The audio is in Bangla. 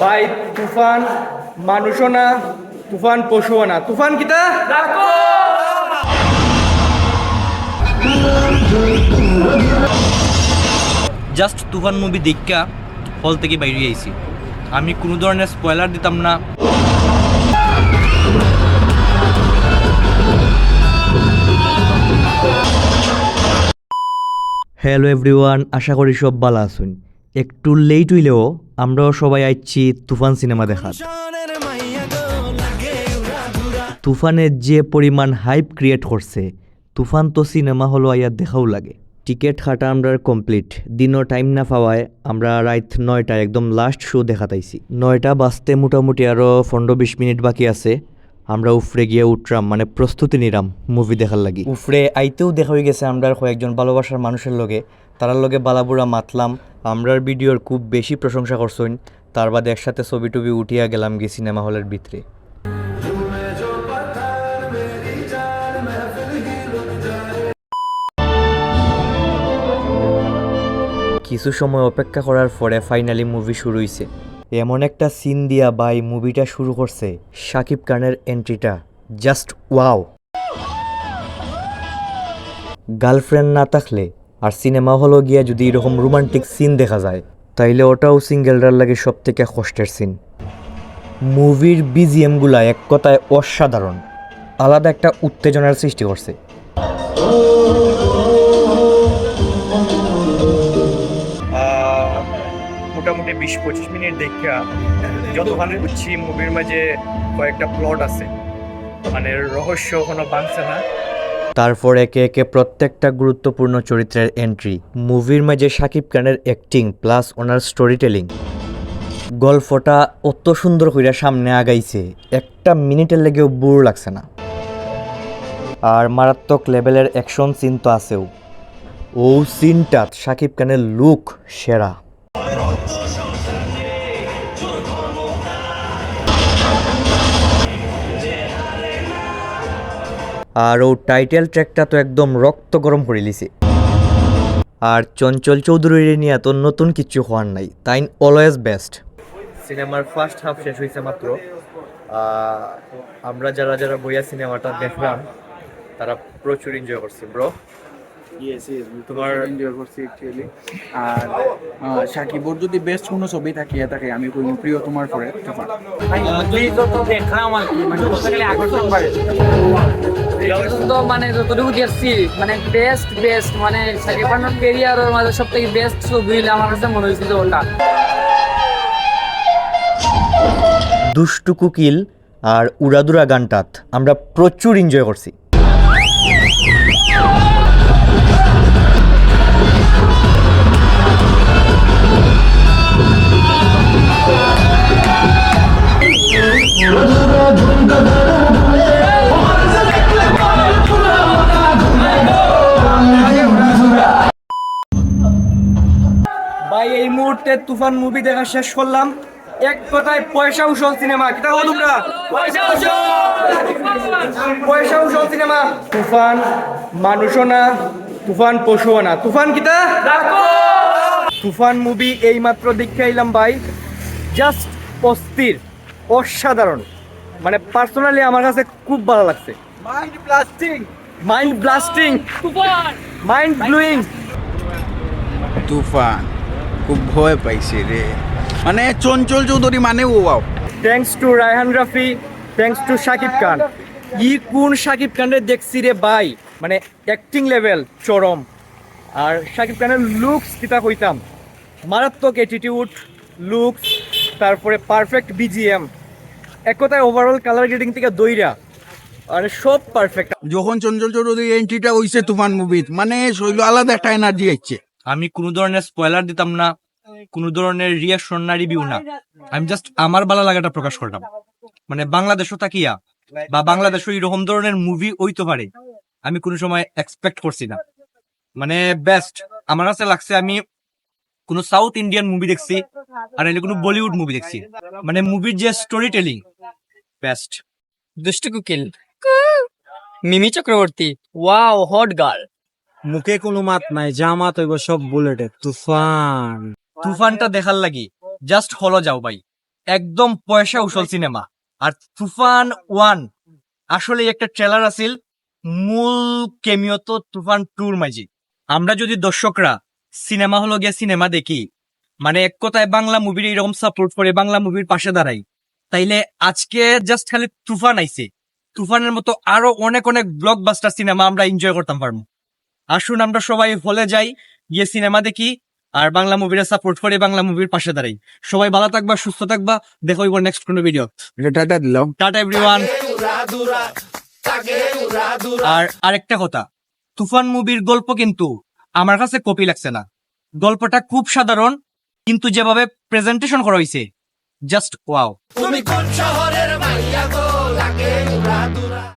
ভাই তুফান মানুষও না তুফান পশুও না। তুফান কিতা জাস্ট তুফান মুভি দেখা হল থেকে বাইরে আইছি। আমি কোনো ধরনের স্পয়লার দিতাম না। হ্যালো এভরিওয়ান আশা করি সব ভালো আছেন। একটু লেট হইলেও আমরাও সবাই আইছি তুফান সিনেমা দেখার। তুফানের যে পরিমাণ হাইপ ক্রিয়েট করছে, তুফান তো সিনেমা হলো আইয়া দেখাও লাগে। টিকিট কাটা আমরা কমপ্লিট দিনও টাইম না পাওয়ায় আমরা রাত নয়টা একদম লাস্ট শো দেখাতাইছি। নয়টা বাজতে মোটামুটি আরও পনেরো বিশ মিনিট বাকি আছে। আমরা উফরে গিয়ে উঠরাম মানে প্রস্তুতি নিলাম মুভি দেখার লাগি। উফরে আইতেও দেখা হয়ে গেছে আমরা কয়েকজন ভালোবাসার মানুষের লগে। তারার লগে বালাবুড়া মাতলাম, আমরার ভিডিওর খুব বেশি প্রশংসা করছেন তার বাদে একসাথে ছবি টবি উঠিয়া গেলাম গিয়ে সিনেমা হলের ভিতরে। কিছু সময় অপেক্ষা করার পরে ফাইনালি মুভি শুরু হইছে। এমন একটা সিন দিয়া বাই মুভিটা শুরু করছে শাকিব খানের এন্ট্রিটা। Just wow. গার্লফ্রেন্ড না থাকলে আর সিনেমা হলো গিয়া যদি এরকম রোমান্টিক সিন দেখা যায়, তাইলে ওটাও সিঙ্গেলরার লাগে সব থেকে কষ্টের সিন। মুভির বিজিএমগুলা এক কথায় অসাধারণ। আলাদা একটা উত্তেজনার সৃষ্টি করছে। বিশ পঁচিশ মিনিট দেখা যতখানি বুঝছি মুভির মাঝে কয়েকটা প্লট আছে। মানে রহস্য কোনো বাংছে না। তারপর একে একে প্রত্যেকটা গুরুত্বপূর্ণ চরিত্রের এন্ট্রি মুভির মাঝে শাকিব খানের অ্যাক্টিং প্লাস ওনার স্টোরি টেলিং গল্পটা অত সুন্দর কইরা সামনে আগাইছে, একটা মিনিটের লেগেও বোর লাগছে না। আর মারাত্মক লেভেলের অ্যাকশন সিন তো আছেও। ও সিনটাত শাকিব খানের লুক সেরা। আর ও টাইটেল ট্র্যাকটা তো একদম রক্ত গরম করে লিছে আর চঞ্চল চৌধুরীর নিয়ে তো নতুন কিছু হওয়ার নাই তাই অলওয়েজ বেস্ট সিনেমার ফার্স্ট হাফ শেষ হয়েছে মাত্র। আমরা যারা যারা বইয়া সিনেমাটা দেখলাম তারা প্রচুর এনজয় করছে ব্রো তোমার এনজয় করছি অ্যাকচুয়ালি আর আহ, সাকিবর যদি বেস্ট কোনো ছবি থাকিয়ে থাকে আমি কই প্রিয় তোমার পরে তুফান তো মানে যতটুকু দেখছি মানে বেস্ট বেস্ট মানে সাকিব খানের কেরিয়ারের মাঝে সব থেকে বেস্ট ছবি আমার কাছে মনে হয়েছিল ওটা। দুষ্টু কুকিল আর উড়াদুরা গানটাত আমরা প্রচুর এনজয় করছি। এই তুফান মুভি দেখা শেষ করলাম। এক কথায় পয়সা উসল সিনেমা কিতা হলো তোমরা? পয়সা উসল! সিনেমা তুফান মানুষও না তুফান পশুও না। তুফান কিতা তুফান মুভি এই মাত্র দেখে আইলাম ভাই জাস্ট অস্থির অসাধারণ। মানে পার্সোনালি আমার কাছে খুব ভালো লাগছে। Mind blasting mind blasting Toofan! Mind blowing Toofan. খুব ভয় পাইছে রে। মানে চঞ্চল চৌধুরী মানে ও বাও thanks to Raihan Rafi thanks to Shakib Khan ই কোন শাকিব খানের দেখছি রে ভাই? মানে অ্যাক্টিং লেভেল চরম। আর শাকিব খানের লুকস কিতা কইতাম? মারাত্মক অ্যাটিটিউড লুকস তারপরে পারফেক্ট বিজিএম এক কথায় ওভারঅল কালার গ্রেডিং থেকে দইরা। মানে সব পারফেক্ট যখন চঞ্চল চৌধুরী এন্ট্রিটা হইছে তুফান মুভিত মানে শৈল আলাদা একটা এনার্জি আইছে আমি কোনো ধরনের স্পয়লার দিতাম না, কোনো ধরনের রিয়াকশন না রিভিউ না। আমি জাস্ট আমার ভালো লাগাটা প্রকাশ করলাম। মানে বাংলাদেশও তাকিয়া বা বাংলাদেশও এরকম ধরনের মুভি হইতে পারে, আমি কোনো সময় এক্সপেক্ট করছি না। মানে বেস্ট আমার কাছে লাগছে আমি কোনো সাউথ ইন্ডিয়ান মুভি দেখছি, আর এলে কোনো বলিউড মুভি দেখছি। মানে মুভির যে story telling best Dushtu Kokil. Mimi Chakraborty. Wow hot girl মুখে কোনো মাত নাই, যা মাত হইব সব বুলেটে। তুফান। তুফানটা দেখার লাগি। জাস্ট হলো যাও ভাই। একদম পয়সা উসল সিনেমা। আর তুফান ওয়ান আসলে একটা ট্রেলার আছিল। মূল কেমিও তো তুফান টুর মাঝি। আমরা যদি দর্শকরা সিনেমা হলো গিয়ে সিনেমা দেখি মানে এক কথায় বাংলা মুভির এরকম সাপোর্ট করে বাংলা মুভির পাশে দাঁড়াই, তাইলে আজকে জাস্ট খালি তুফান আইছে। তুফানের মতো আরও অনেক অনেক ব্লকবাস্টার সিনেমা আমরা এনজয় করতাম পারব আসুন আমরা সবাই হলে যাই গিয়ে সিনেমা দেখি আর বাংলা মুভিরা সাপোর্ট করে বাংলা মুভির পাশে দাঁড়াই। সবাই ভালো থাকবা সুস্থ থাকবা দেখো এবার নেক্সট কোনো ভিডিও টাটা দিলাম। টাটা এভরিওয়ান আর আরেকটা কথা তুফান মুভির গল্প কিন্তু আমার কাছে কপি লাগছে না। গল্পটা খুব সাধারণ কিন্তু যেভাবে প্রেজেন্টেশন করা হয়েছে জাস্ট ওয়াও